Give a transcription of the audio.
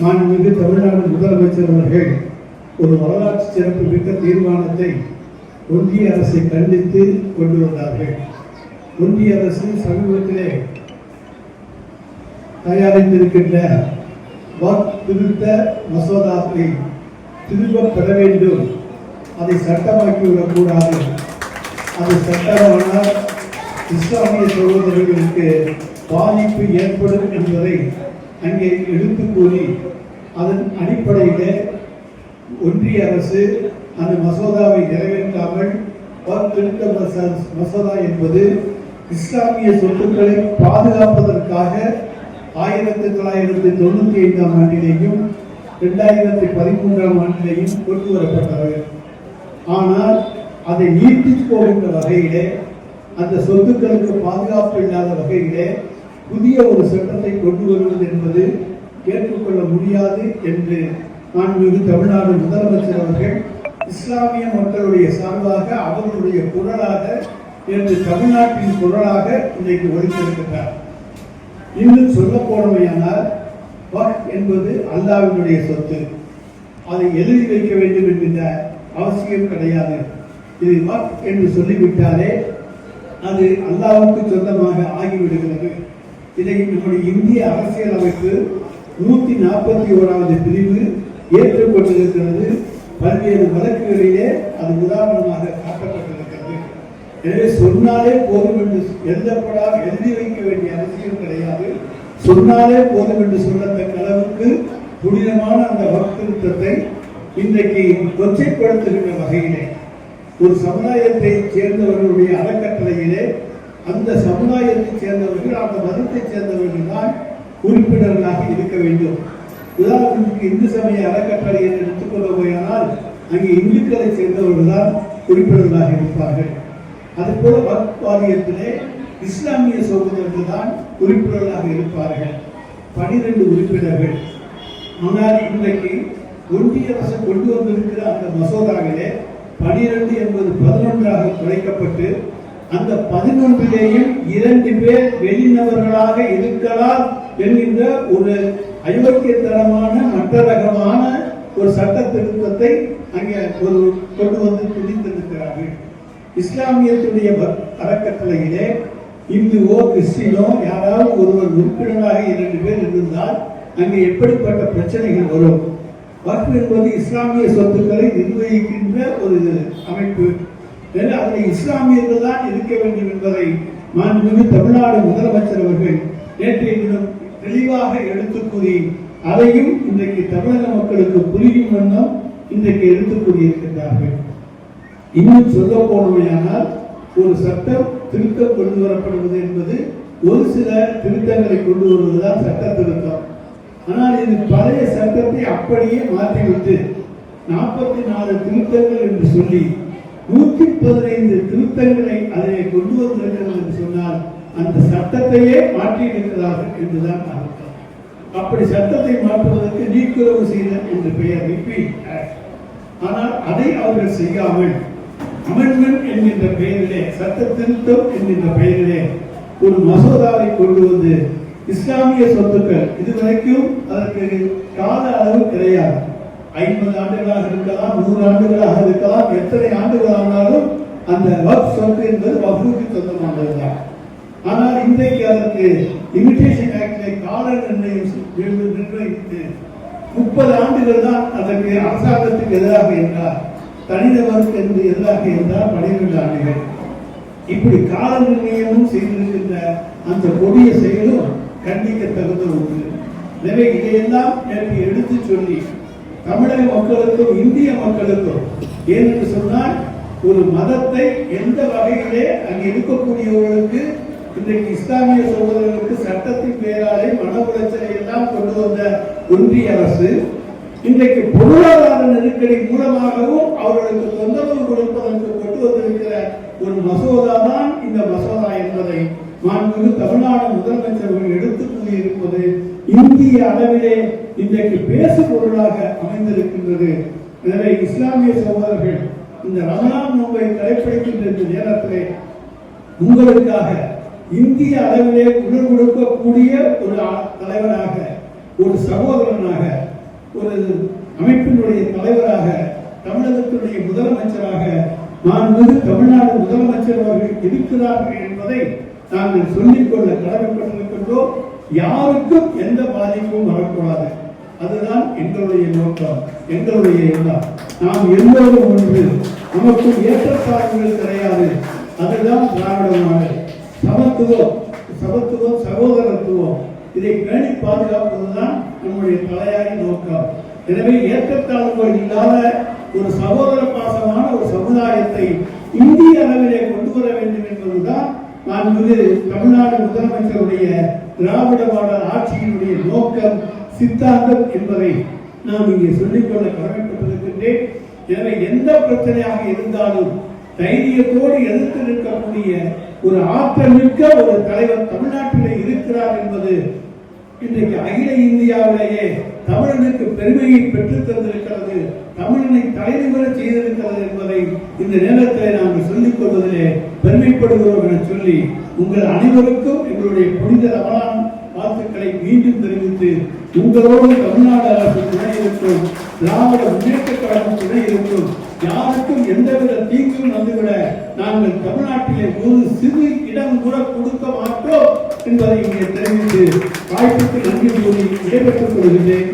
மாண்புமிகு தமிழ்நாடு முதலமைச்சர் அவர்கள் ஒரு வரலாற்று சிறப்பு மிக்க தீர்மானத்தை ஒன்றிய அரசை கண்டித்து கொண்டு வந்தார்கள். ஒன்றிய அரசு சமீபத்திலே தயாரித்திருக்கின்ற வாக்கு திருத்த மசோதாவை திரும்ப பெற வேண்டும். அதை சட்டமாக்கி விடக்கூடாது அது சட்டமானால் இஸ்லாமிய சகோதரர்களுக்கு பாதிப்பு ஏற்படும் என்பதை அங்கே எடுத்து கூறி அதன் அடிப்படையிலே ஒன்றிய அரசு அந்த மசோதாவை நிறைவேற்றாமல் திருத்த மசோதா என்பது இஸ்லாமிய சொத்துக்களை பாதுகாப்பதற்காக ஆயிரத்தி தொள்ளாயிரத்தி தொண்ணூத்தி ஐந்தாம் ஆண்டிலேயும் இரண்டாயிரத்தி பதிமூன்றாம் ஆண்டிலேயும் கொண்டு வரப்பட்டது ஆனால் அதை நீட்டித்து போகின்ற வகையிலே அந்த சொத்துக்களுக்கு பாதுகாப்பு இல்லாத வகையிலே புதிய ஒரு சட்டத்தை கொண்டு வருவது என்பது ஏற்றுக்கொள்ள முடியாது என்று மாண்புமிகு தமிழ்நாடு முதலமைச்சர் அவர்கள் இஸ்லாமிய மக்களுடைய சார்பாக அவர்களுடைய குரலாக என்று தமிழ்நாட்டின் குரலாக இன்றைக்கு ஒழித்திருக்கிறார் இன்னும் சொல்ல போனமையானால் வக் என்பது அல்லாவினுடைய சொத்து. அதை எழுதி வைக்க வேண்டும் என்கின்ற அவசியம் கிடையாது. இது வக் என்று சொல்லிவிட்டாலே அது அல்லாவுக்கு சொந்தமாக ஆகிவிடுகிறது. இதை நம்முடைய இந்திய அரசியல் அமைப்பு நூத்தி நாற்பத்தி ஓராவது பிரிவு ஏற்றுக்கொண்டிருக்கிறது. பல்வேறு வழக்குகளிலே அது உதாரணமாக காட்டப்பட்டிருக்கிறது. எனவே சொன்னாலே போதும் என்று எழுதப்படா எழுதி வைக்க வேண்டிய அவசியம் கிடையாது. சொன்னாலே போதும் என்று சொல்லத்தக்க அளவுக்கு புனிதமான அந்த வர்த்தகத்தை இன்றைக்கு கொச்சைப்படுத்துகின்ற வகையிலே ஒரு சமுதாயத்தை சேர்ந்தவர்களுடைய அறக்கட்டளையிலே அந்த சமுதாயத்தை சேர்ந்தவர்கள் அந்த மதத்தை சேர்ந்தவர்கள் தான் உறுப்பினர்களாக இருக்க வேண்டும். உதாரணத்துக்கு இந்து சமய அறக்கட்டளை என்று எடுத்துக்கொள்ள போயானால் அங்கே இந்துக்களை சேர்ந்தவர்கள் தான் உறுப்பினர்களாக இருப்பார்கள். அதுபோல வக்ஃப் வாரியத்திலே இஸ்லாமிய சகோதரர்கள் தான் உறுப்பினர்களாக இருப்பார்கள். பனிரெண்டு உறுப்பினர்கள். ஆனால் இன்றைக்கு ஒன்றிய அரசு கொண்டு வந்திருக்கிற அந்த மசோதாவிலே பனிரெண்டு என்பது பதினொன்றாக குறைக்கப்பட்டு அந்த பதினொன்றிலேயும் இரண்டு பேர் வெளிநபர்களாக இருக்கலாம் என்கின்ற ஒரு அயோக்கியத்தனமான மற்ற ரகமான ஒரு சட்ட திருத்தத்தை அங்கே ஒரு கொண்டு வந்து துணித்திருக்கிறார்கள் இஸ்லாமியத்துடைய ப- அறக்கட்டளையிலே இந்துவோ கிறிஸ்டினோ யாராவது ஒருவர் உறுப்பினராக இரண்டு பேர் இருந்தால் அங்கே எப்படிப்பட்ட பிரச்சனைகள் வரும்? வக்ஃப் என்பது இஸ்லாமிய சொத்துக்களை நிர்வகிக்கின்ற ஒரு அமைப்பு. அதில் இஸ்லாமியர்கள் தான் இருக்க வேண்டும் என்பதை மாண்புமிகு தமிழ்நாடு முதலமைச்சர் அவர்கள் நேற்றைய தினம் தெளிவாக எடுத்து கூறி அதையும் இன்றைக்கு தமிழக மக்களுக்கு புரியும் வண்ணம் இன்றைக்கு எடுத்து கூறியிருக்கின்றார்கள். இன்னும் சொல்ல போனமையானால் ஒரு சட்டம் திருத்தம் கொண்டு வரப்படுவது என்பது ஒரு சில திருத்தங்களை கொண்டு வருவதுதான் சட்ட திருத்தம். ஆனால் இது பழைய சட்டத்தை அப்படியே மாற்றிவிட்டு நாற்பத்தி நாலு திருத்தங்கள் என்று சொல்லி நூற்றி திருத்தங்களை அதிலே கொண்டு வந்திருக்கிறது என்று சொன்னால் அந்த சட்டத்தையே மாற்றி இருக்கிறார்கள் என்றுதான் அர்த்தம். அப்படி சட்டத்தை மாற்றுவதற்கு நீக்குறவு செய்தல் என்று பெயர் ரிப்பீட் ஆனால் அதை அவர்கள் செய்யாமல் அமெண்ட்மெண்ட் என்கின்ற பெயரிலே சட்ட திருத்தம் என்கின்ற பெயரிலே ஒரு மசோதாவை கொண்டு வந்து இஸ்லாமிய சொத்துக்கள் இதுவரைக்கும் அதற்கு கால அளவு கிடையாது. ஐம்பது ஆண்டுகளாக இருக்கலாம் நூறு ஆண்டுகளாக இருக்கலாம் எத்தனை ஆண்டுகள் ஆனாலும் அந்த வக் சொத்து என்பது வகுப்புக்கு சொந்தமானதுதான். ஆனால் இன்றைக்கு அதற்கு இமிடேஷன் ஆக்டிலே கால நிர்ணயம் நிர்ணயித்து முப்பது ஆண்டுகள் தான் அதற்கு அரசாங்கத்துக்கு எதிராக இருந்தார் தனிநபருக்கு என்று எதிராக இருந்தார் பனிரெண்டு ஆண்டுகள். இப்படி கால நிர்ணயமும் செய்திருக்கின்ற அந்த கொடிய செயலும் கண்டிக்க தகுந்த ஒன்று. எனவே இதையெல்லாம் எனக்கு எடுத்து சொல்லி தமிழக மக்களுக்கும் இந்திய மக்களுக்கும் ஏனென்று சொன்னால் ஒரு மதத்தை எந்த வகையிலே அங்கே இருக்கக்கூடியவர்களுக்கு இன்றைக்கு இஸ்லாமிய சகோதரர்களுக்கு சட்டத்தின் பெயராலே மன உளைச்சலை எல்லாம் கொண்டு வந்த ஒன்றிய அரசு இன்றைக்கு பொருளாதார நெருக்கடி மூலமாகவும் அவர்களுக்கு தொந்தரவு கொடுப்பதற்கு கொண்டு வந்திருக்கிற ஒரு மசோதா தான் இந்த மசோதா என்பதை மாண்புமிகு தமிழ்நாடு முதலமைச்சர்கள் எடுத்து கூறியிருப்பது இந்திய அளவிலே இன்றைக்கு பேசு பொருளாக அமைந்திருக்கின்றது. எனவே இஸ்லாமிய சகோதரர்கள் இந்த ரமணான் நோன்பை கடைபிடிக்கின்ற இந்த நேரத்திலே உங்களுக்காக இந்திய அளவிலே குரல் கொடுக்கக்கூடிய ஒரு தலைவராக ஒரு சகோதரனாக ஒரு அமைப்பினுடைய தலைவராக தமிழகத்தினுடைய முதலமைச்சராக மாண்புமிகு தமிழ்நாடு முதலமைச்சர் அவர்கள் இருக்கிறார்கள் என்பதை நாங்கள் சொல்லிக்கொள்ள கடமைப்பட்டிருக்கின்றோம். யாருக்கும் எந்த பாதிப்பும் வரக்கூடாது. அதுதான் எங்களுடைய நோக்கம் எங்களுடைய எண்ணம். நாம் எல்லோரும் ஒன்று. நமக்கு ஏற்றத்தாழ்வுகள் கிடையாது. அதுதான் திராவிடமாக சமத்துவம் சமத்துவம் சகோதரத்துவம். இதை பேணி பாதுகாப்பதுதான் நம்முடைய தலையாரி நோக்கம். எனவே ஏற்றத்தாழ்வுகள் இல்லாத ஒரு சகோதர பாசமான ஒரு சமுதாயத்தை இந்திய அளவிலே கொண்டு வர வேண்டும் என்பதுதான் மாண்புமிகு தமிழ்நாடு முதலமைச்சருடைய திராவிட மாடல் ஆட்சியினுடைய நோக்கம் சித்தாந்தம் என்பதை நாம் இங்கே சொல்லிக்கொள்ள கடமைப்பட்டிருக்கின்றேன். எனவே எந்த பிரச்சனையாக இருந்தாலும் தைரியத்தோடு எதிர்த்து நிற்கக்கூடிய ஒரு ஆற்றல் மிக்க ஒரு தலைவர் தமிழ்நாட்டிலே இருக்கிறார் என்பது இன்றைக்கு அகில இந்தியாவிலேயே தமிழனுக்கு பெருமையை பெற்றுத் தந்திருக்கிறது. தமிழனை தலைநிமிர செய்திருக்கிறது என்பதை இந்த நேரத்தில் நாங்கள் சொல்லிக் கொள்வதிலே பெருமைப்படுகிறோம் என சொல்லி உங்கள் அனைவருக்கும் எங்களுடைய புனித ரமலான் வாழ்த்துக்களை மீண்டும் தெரிவித்து உங்களோடு தமிழ்நாடு அரசு துணை இருக்கும் திராவிட முன்னேற்ற கழகம் துணை இருக்கும் யாருக்கும் எந்தவித தீங்கும் வந்துவிட நாங்கள் தமிழ்நாட்டிலே ஒரு சிறு இடம் கூட கொடுக்க மாட்டோம் என்பதை இங்கே தெரிவித்து வாய்ப்புக்கு நன்றி கூறி விடைபெற்றுக் கொள்கிறேன்.